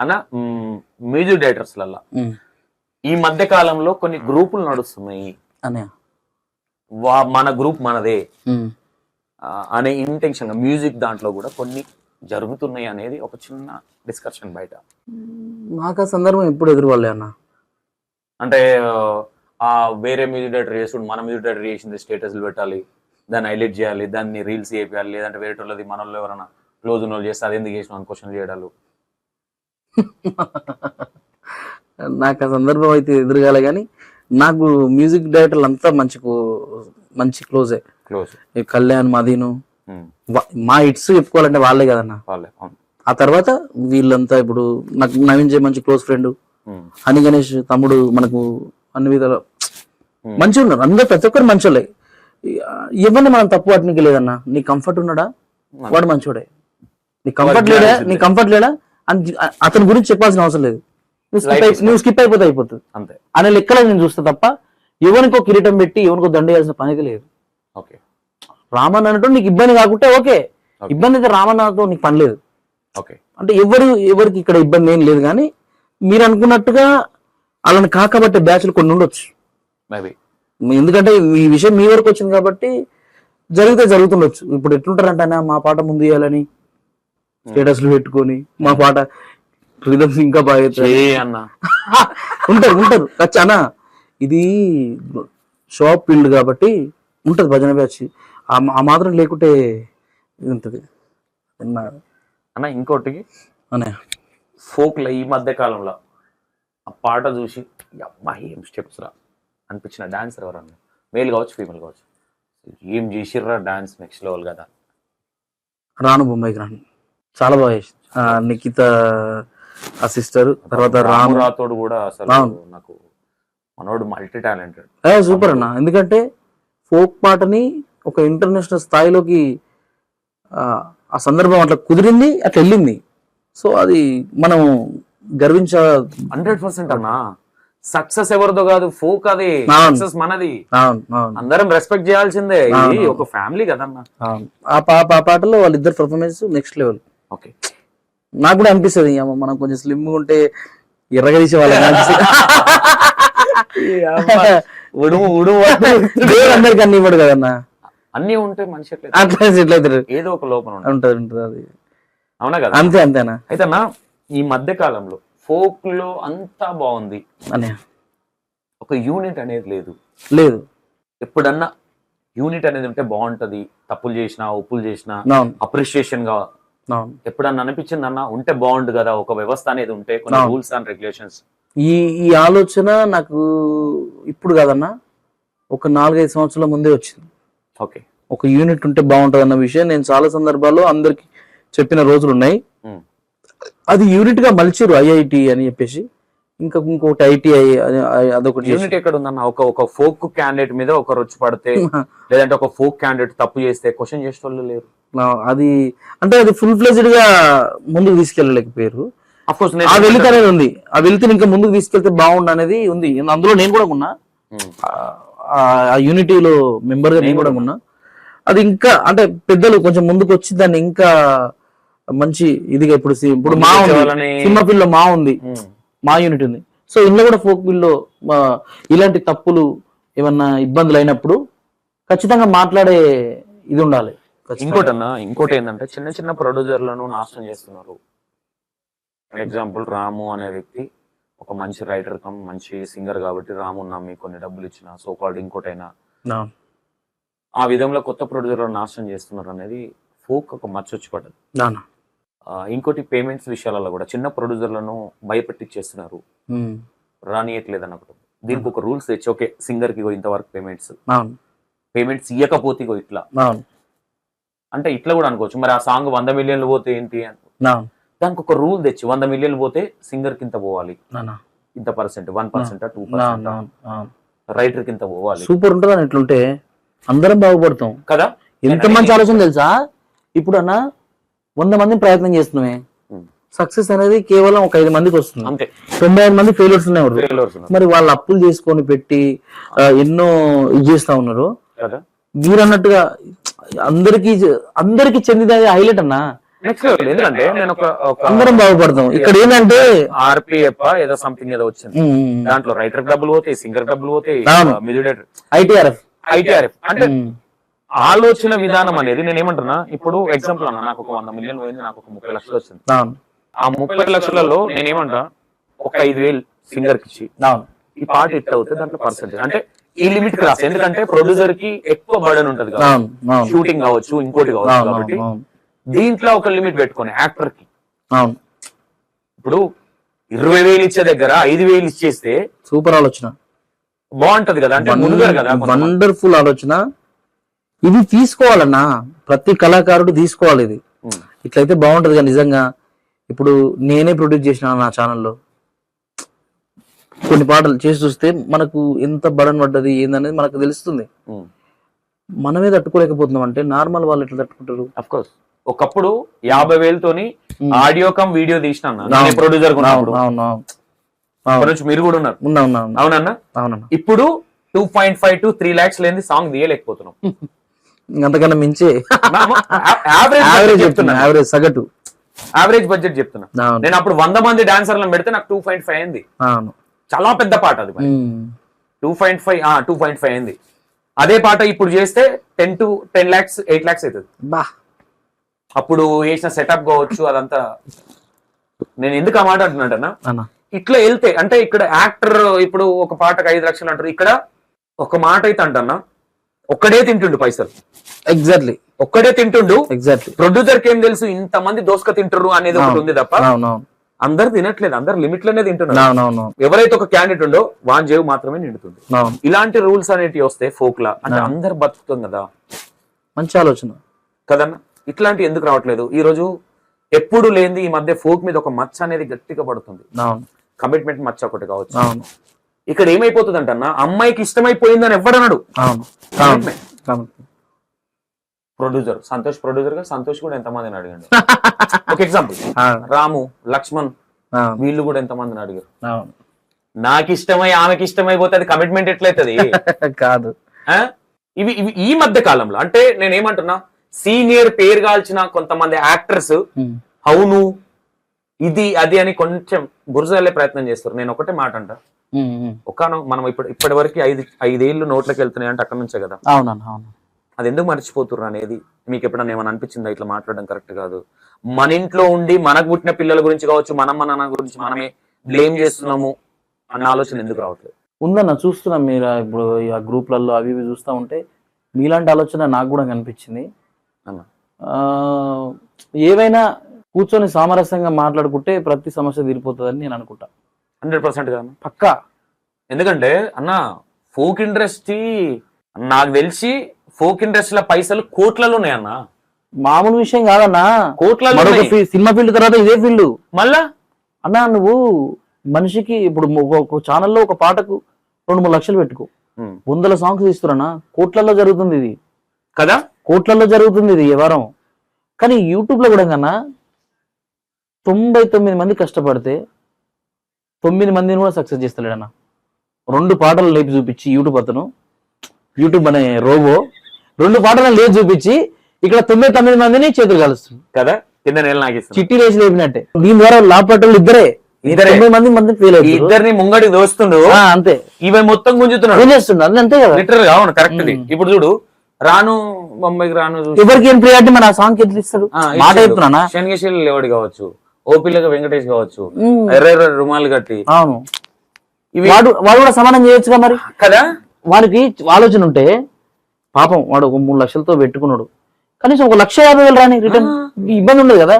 అన్న music directors ఈ మధ్య కాలంలో కొన్ని గ్రూపులు నడుస్తున్నాయి. మన గ్రూప్ మనదే. అనే ఇంటెన్షన్ మ్యూజిక్ దాంట్లో కూడా కొన్ని జరుగుతున్నాయి అనేది ఒక చిన్న డిస్కషన్ బయట. నాకు ఆ సందర్భం ఎప్పుడు ఎదురువాలే అన్న. అంటే ఆ వేరే మ్యూజిక్ డైరెక్టర్ చేసుడు మన మ్యూజిక్ డైరెక్టర్ చేసింది స్టేటస్లు పెట్టాలి దాన్ని హైలైట్ చేయాలి దాన్ని రీల్స్ చేయాలి లేదంటే వేరే వాళ్ళది మన వాళ్ళు ఎవరైనా క్లోజ్ ఉన్న వాళ్ళు చేస్తే అది ఎందుకు చేసిన క్వశ్చన్ చేయడాలు. నాకు ఆ సందర్భం అయితే ఎదురుగాలే కానీ నాకు మ్యూజిక్ డైరెక్టర్లు అంతా మంచి మంచి క్లోజే కళ్యాణ్ మదీను వా- మా హిట్స్ చెప్పుకోవాలంటే వాళ్ళే కదన్న. ఆ తర్వాత వీళ్ళంతా ఇప్పుడు నాకు నవీన్ జే మంచి క్లోజ్ ఫ్రెండ్ హని గణేష్ తమ్ముడు మనకు అన్ని విధాలు Hmm. మంచిగా ఉన్నారు అందరు ప్రతి ఒక్కరు మంచోళ్ళే. ఇవన్నీ మనం తప్పు పట్టడానికి లేదన్న నీ కంఫర్ట్ ఉన్నాడా? వాడు మంచోడే. నీ కంఫర్ట్ లేడా? నీ కంఫర్ట్ లేడా? అతని గురించి చెప్పాల్సిన అవసరం లేదు. నువ్వు స్కిప్ అయిపోతే అయిపోతుంది. అంతే. అనే లెక్కలో నేను చూస్తా తప్ప ఎవరికో కిరీటం పెట్టి ఎవరికో దండ వేయాల్సిన పనికి లేదు. ఓకే. రామన్ అన్నట్టు నీకు ఇబ్బంది కాకుంటే ఓకే. ఇబ్బంది అయితే రామన్నతో నీకు పని లేదు. ఓకే. అంటే ఎవరు ఎవరికి ఇక్కడ ఇబ్బంది ఏం లేదు కానీ మీరు అనుకున్నట్టుగా వాళ్ళని కాకబట్టే బ్యాచ్లు కొన్ని ఉండొచ్చు. మేబీ ఎందుకంటే ఈ విషయం మీ వరకు వచ్చింది కాబట్టి జరిగితే జరుగుతుండొచ్చు. ఇప్పుడు ఎట్లుంటారంటే మా పాట ముందు ఇవ్వాలని స్టేటస్లు పెట్టుకొని మా పాట రిధమ్స్ ఇంకా బాగా అన్న. ఉంటారు ఉంటారు. ఖచ్చితంగా ఇది షాప్ ఫీల్డ్ కాబట్టి ఉంటది భజన బ్యాచ్. ఆ మాత్రం లేకుంటే ఇది ఉంటది అన్న ఇంకోటి. అనే ఫోక్లో ఈ మధ్య కాలంలో ఆ పాట చూసి అమ్మా ఏం స్టెప్స్ రా అనిపించిన డాన్సర్ ఎవరన్నా? మేల్ కావచ్చు ఫీమేల్ కావచ్చు. ఏం చేసిర్రా డాన్స్ నెక్స్ట్ లెవెల్ కదా? రాను బొంబాయికి రాను చాలా బాగా నిఖిత ఆ సిస్టర్ తర్వాత రాము. రాతోడు కూడా అసలు. నాకు మనోడు మల్టీ టాలెంటెడ్. సూపర్ అన్న. ఎందుకంటే ఫోక్ పాటని ఒక ఇంటర్నేషనల్ స్థాయిలోకి ఆ, సందర్భం అట్లా కుదిరింది అట్లా వెళ్ళింది. సో అది మనం గర్వించ హండ్రెడ్ పర్సెంట్ అన్న. సక్సెస్ ఎవరిదో కాదు ఫోక్ అది. సక్సెస్ మనది. అందరం రెస్పెక్ట్ చేయాల్సిందే. ఇది. ఒక ఫ్యామిలీ కదన్న. ఆ పాటలో వాళ్ళిద్దరు పర్ఫార్మెన్స్ నెక్స్ట్ లెవెల్ ఓకే. నాకు కూడా అనిపిస్తుంది అమ్మ మనం కొంచెం స్లిమ్ ఉంటే ఎర్రగా తీసే వాళ్ళం ఉడుము అందరికి అన్ని ఇవ్వడు కదన్నా. అన్ని ఉంటే మనిషి అట్లా ఎట్లయితారు ఏదో ఒక లోపం ఉంటుంది. ఉంటది అది. అవునా కదా? అంతే అంతేనా? అయితే అన్న ఈ మధ్య కాలంలో ఫోక్లో అంతా బాగుంది. అనే. ఒక యూనిట్ అనేది లేదు. లేదు. ఎప్పుడన్నా యూనిట్ అనేది ఉంటే బాగుంటది. తప్పులు చేసినా ఒప్పులు చేసినా అప్రిషియేషన్గా ఎప్పుడన్నా అనిపించింది అన్న ఉంటే బాగుండు కదా ఒక వ్యవస్థ అనేది ఉంటే కొన్ని. Rules and regulations. ఈ ఈ ఆలోచన నాకు ఇప్పుడు కాదన్నా ఒక నాలుగైదు సంవత్సరాల ముందే వచ్చింది. ఓకే. ఒక యూనిట్ ఉంటే బాగుంటుంది అన్న విషయం నేను చాలా సందర్భాల్లో అందరికి చెప్పిన రోజులు ఉన్నాయి. అది యూనిట్గా మలిచిరు ఐఐటి అని చెప్పేసి ఇంకా ఇంకొకటి ఐటీఐ అదొకటి యూనిట్ ఎక్కడ ఉందన్న ఒక ఒక ఫోక్ క్యాండిడేట్ మీద ఒకరు వచ్చి పడితే లేదంటే ఒక ఫోక్ క్యాండిడేట్ తప్పు చేస్తే క్వశ్చన్ చేసే వాళ్ళు లేరు. అది అంటే అది ఫుల్ ఫ్లెజ్డ్గా ముందుకు తీసుకెళ్ళలేకపోయారు. కోర్స్ ఆ వెలితి అనేది ఉంది. ఆ వెలితిని ఇంకా ముందుకు తీసుకెళ్తే బాగుండు అనేది ఉంది. అందులో నేను కూడా ఉన్నా. ఆ- ఆ యూనిటీలో మెంబర్గా నేను కూడా ఉన్నా. అది ఇంకా అంటే పెద్దలు కొంచెం ముందుకు వచ్చి దాన్ని ఇంకా మంచి ఇదిగా ఇప్పుడు ఇప్పుడు మా ఉంది. వాళ్ళని- సినిమా పిల్ల మా ఉంది. మా యూనిట్ ఉంది. సో ఇందులో కూడా ఫోక్ బిల్లో ఇలాంటి తప్పులు ఏమన్నా ఇబ్బందులు అయినప్పుడు ఖచ్చితంగా మాట్లాడే ఇది ఉండాలి. ఇంకోటి అన్న ఇంకోటి ఏంటంటే చిన్న చిన్న ప్రొడ్యూసర్లను నాశనం చేస్తున్నారు. ఫర్ ఎగ్జాంపుల్ రాము అనే వ్యక్తి ఒక మంచి రైటర్ కమ్ మంచి సింగర్ కాబట్టి రాము నమ్మి కొన్ని డబ్బులు ఇచ్చిన సో కాల్డ్ ఇంకోటైనా. ఆ విధంలో కొత్త ప్రొడ్యూసర్లను నాశనం చేస్తున్నారు అనేది ఫోక్ ఒక మచ్చొచ్చి పడ్డది. ఇంకోటి పేమెంట్స్ విషయాలలో కూడా చిన్న ప్రొడ్యూసర్లను భయపెట్టించేస్తున్నారు ఉమ్. రానియట్లేదు అన్నప్పుడు దీనికి ఒక రూల్స్ తెచ్చి ఓకే సింగర్కి ఇంతవరకు పేమెంట్స్ పేమెంట్స్ ఇవ్వకపోతే ఇట్లా. అంటే ఇట్లా కూడా అనుకోవచ్చు. మరి ఆ సాంగ్ వంద మిలియన్లు పోతే ఏంటి అని. దానికి ఒక రూల్ తెచ్చి వంద మిలియన్లు పోతే సింగర్ కింద పోవాలి. ఇంత percent one percent two percent. Writer కింద పోవాలి. సూపర్ ఉంటుంది అని ఎట్లుంటే అందరం బాగుపడతాం. కదా? ఎంత మంచి ఆలోచన తెలుసా? ఇప్పుడు అన్న వంద మంది ప్రయత్నం చేస్తున్నామే. సక్సెస్ అనేది కేవలం ఒక ఐదు మందికి వస్తుంది. అంతే. తొంభై ఐదు మంది ఫెయిల్యూర్స్ Failures ఉన్నారు. మరి వాళ్ళు అప్పులు చేసుకొని పెట్టి ఎన్నో ఇది చేస్తా ఉన్నారు. మీరు అన్నట్టుగా అందరికి అందరికి చెందినది హైలైట్ అన్న? ఎందుకంటే నేను ఒక అందరం బాగుపడతాం. ఇక్కడ ఏంటంటే ఆర్పిఎఫ్ ఏదో సంథింగ్ ఏదో వచ్చింది. దాంట్లో రైటర్ డబ్బులు పోతాయి సింగర్ డబ్బులు పోతాయి ఐటీఆర్ఎఫ్ ఐటీఆర్ఎఫ్ అంటే ఆలోచన విధానం అనేది నేను ఏమంటున్నా ఇప్పుడు ఎగ్జాంపుల్ అన్న నాకు ఒక వంద మిలియన్ పోయింది నాకు ఒక ముప్పై లక్షలు వచ్చింది. ఆ ముప్పై లక్షలలో నేనేమంటా ఒక ఐదు వేలు సింగర్కి ఇచ్చి ఈ పాట హిట్ అవుతుంది దాంట్లో పర్సెంటేజ్ అంటే ఈ లిమిట్ క్రాస్ ఎందుకంటే ప్రొడ్యూసర్కి ఎక్కువ బర్డన్ ఉంటది కదా షూటింగ్ కావచ్చు ఇంకోటి కావచ్చు కాబట్టి దీంట్లో ఒక లిమిట్ పెట్టుకొని యాక్టర్కి. ఇప్పుడు ఇరవై వేలు ఇచ్చే దగ్గర ఐదు వేలు ఇచ్చేస్తే సూపర్ ఆలోచన. బాగుంటది కదా అంటే మునుగారు కదా. వండర్ఫుల్ ఆలోచన. ఇది తీసుకోవాలన్నా ప్రతి కళాకారుడు తీసుకోవాలి ఇది. ఇట్లయితే బాగుంటది కదా నిజంగా. ఇప్పుడు నేనే ప్రొడ్యూస్ చేసిన నా ఛానల్లో కొన్ని పాటలు చేసి చూస్తే మనకు ఎంత బడన్ పడ్డది ఏందనేది మనకు తెలుస్తుంది. మనమే తట్టుకోలేకపోతున్నాం అంటే నార్మల్ వాళ్ళు ఎట్లా తట్టుకుంటారు? అఫ్ కోర్స్ ఒకప్పుడు యాభై వేలతోని ఆడియో కమ్ వీడియో తీసిన. ప్రొడ్యూసర్ మీరు కూడా ఉన్నారు. ఉన్నా ఉన్నా ఉన్నా. అవునన్నా అవునన్నా. ఇప్పుడు two point five to three lakhs లేని సాంగ్ తీయలేకపోతున్నాం. అంతకన్నా మించే. యావరేజ్ యావరేజ్ చెప్తున్నా చెప్తున్నా. యావరేజ్ సగటు. యావరేజ్ బడ్జెట్ చెప్తున్నా. నేను అప్పుడు వంద మంది డాన్సర్లను పెడితే నాకు టూ పాయింట్ ఫైవ్ అయింది. చాలా పెద్ద పాట అది. Two point five two point five అయింది. అదే పాట ఇప్పుడు చేస్తే ten to ten lakhs eight lakhs అవుతుంది. బా. అప్పుడు వేసిన సెటప్ కావచ్చు అదంతా. నేను ఎందుకు ఆ మాట అంటున్నాడన్నా అన్న. ఇట్లా వెళ్తే అంటే ఇక్కడ యాక్టర్ ఇప్పుడు ఒక పాటకు ఐదు లక్షలు అంటారు. ఇక్కడ ఒక మాట అయితే అంటన్నా ఒక్కడే తింటుండు పైసలు. ఎగ్జాక్ట్లీ ఒక్కడే తింటుండు. ఎగ్జాక్ట్లీ ప్రొడ్యూసర్కి ఏం తెలుసు ఇంత మంది దోసుక తింటారు అనేది ఒకటి ఉంది తప్ప. అందరు తినట్లేదు అందరు లిమిట్లోనే తింటున్నారు ఎవరైతే ఒక క్యాండిడేట్ ఉండో వాన్ జేబు మాత్రమే నిండుతుంది. ఇలాంటి రూల్స్ అనేటివి వస్తే ఫోక్ లా అంటే అందరు బతుకుతాం కదా. మంచి ఆలోచన. కదన్నా ఇట్లాంటి ఎందుకు రావట్లేదు? ఈ రోజు ఎప్పుడు లేనిది ఈ మధ్య ఫోక్ మీద ఒక మచ్చ అనేది గట్టిగా పడుతుంది. కమిట్మెంట్ మచ్చ ఒకటి కావచ్చు. ఇక్కడ ఏమైపోతుంది అంటన్నా అమ్మాయికి ఇష్టమైపోయిందని అవును. ప్రొడ్యూసర్ సంతోష్ ప్రొడ్యూసర్గా సంతోష్ కూడా ఎంతమందిని అడిగాడు ఒక ఎగ్జాంపుల్. రాము లక్ష్మణ్. వీళ్ళు కూడా ఎంతమందిని అడిగారు. నాకు ఇష్టమై ఆమెకి ఇష్టమైపోతే అది కమిట్మెంట్ ఎట్లయితది కాదు? ఇవి ఇవి ఈ మధ్య కాలంలో అంటే నేను ఏమంటున్నా సీనియర్ పేరు కాల్చిన కొంతమంది యాక్టర్స్. అవును ఇది అది అని కొంచెం వెళ్ళే ప్రయత్నం చేస్తారు నేను ఒకటే మాట అంట. ఒక మనం ఇప్పుడు ఇప్పటి వరకు ఐదు ఐదేళ్ళు నోట్లోకి వెళ్తున్నాయి అంటే అక్కడ నుంచే కదా అది ఎందుకు మర్చిపోతుర్రు అనేది మీకు ఎప్పుడన్నా ఏమైనా అనిపించిందా? ఇట్లా మాట్లాడడం కరెక్ట్ కాదు. మన ఇంట్లో ఉండి మనకు పుట్టిన పిల్లల గురించి కావచ్చు మనం మన గురించి మనమే బ్లేమ్ చేస్తున్నాము అన్న ఆలోచన ఎందుకు రావట్లేదు? ఉందన్న చూస్తున్నాం మీరు ఇప్పుడు ఆ గ్రూప్లలో అవి ఇవి చూస్తూ ఉంటే మీలాంటి ఆలోచన నాకు కూడా కనిపించింది. అన్న. ఆ, ఏవైనా కూర్చొని సామరస్యంగా మాట్లాడుకుంటే ప్రతి సమస్య తీరిపోతుందని నేను అనుకుంటా. హండ్రెడ్ పర్సెంట్ కదా పక్కా? ఎందుకంటే అన్న ఫోక్ ఇండస్ట్రీ నాకు తెలిసి ఫోక్ ఇండస్ట్రీల పైసలు కోట్లలో ఉన్నాయి అన్న మామూలు విషయం కాదన్నా. కోట్లలో మరొక ఉన్నాయి. ఫీ- సినిమా ఫీల్డ్ తర్వాత ఇదే ఫీల్డ్. మళ్ళా? అన్నా నువ్వు మనిషికి ఇప్పుడు ఒక- ఒక ఛానల్లో ఒక పాటకు రెండు మూడు లక్షలు పెట్టుకో. ఉమ్. వందల సాంగ్స్ ఇస్తున్నా కోట్లలో జరుగుతుంది ఇది. కదా? కోట్లలో జరుగుతుంది ఇది వారం. కానీ యూట్యూబ్లో కూడా కన్నా తొంభై తొమ్మిది మంది కష్టపడితే తొమ్మిది మందిని కూడా సక్సెస్ చేస్తలేడన్న. రెండు పాటలు లేపి చూపించి యూట్యూబ్ అతను. యూట్యూబ్ అనే రోబో రెండు పాటలను లేపి చూపించి ఇక్కడ తొమ్మిది తొమ్మిది మందిని చేతులు కలుస్తుంది. కదా? కింద నెల నాగిస్తుంది చిట్టి రేసి లేపినట్టే. దీని ద్వారా లాభపడ్డలు ఇద్దరే. ఇద్దరే. తొమ్మిది మంది మంది ఫెయిల్ ఈ అవుతారు ఇద్దరిని ముంగడికి దోస్తుండు. అంతే. ఇవి మొత్తం గుంజుతున్నాడు. అది అంతే కదా? లిటరల్గా అవును కరెక్ట్ ఇప్పుడు చూడు రాను బొంబాయికి రాను ఎవరికి ఏం ప్రియారిటీ? మన సాంగ్ ఎట్లా ఇస్తాడు మాట ఇచ్చిండు. చెప్తున్నానా? శనగశీల లేవడి కావచ్చు. ఓపిల్లగా వెంకటేష్ కావచ్చు. ఎర్ర ఎర్ర రుమాలు కట్టి. అవును. ఇవి వాడు వాడు కూడా సమానం చేయొచ్చుగా మరి? కదా? వాడికి ఆలోచన ఉంటే పాపం వాడు ఒక మూడు లక్షలతో పెట్టుకున్నాడు. కనీసం ఒక లక్ష యాభై వేలు రాని రిటర్న్ ఇబ్బంది ఉండదు కదా.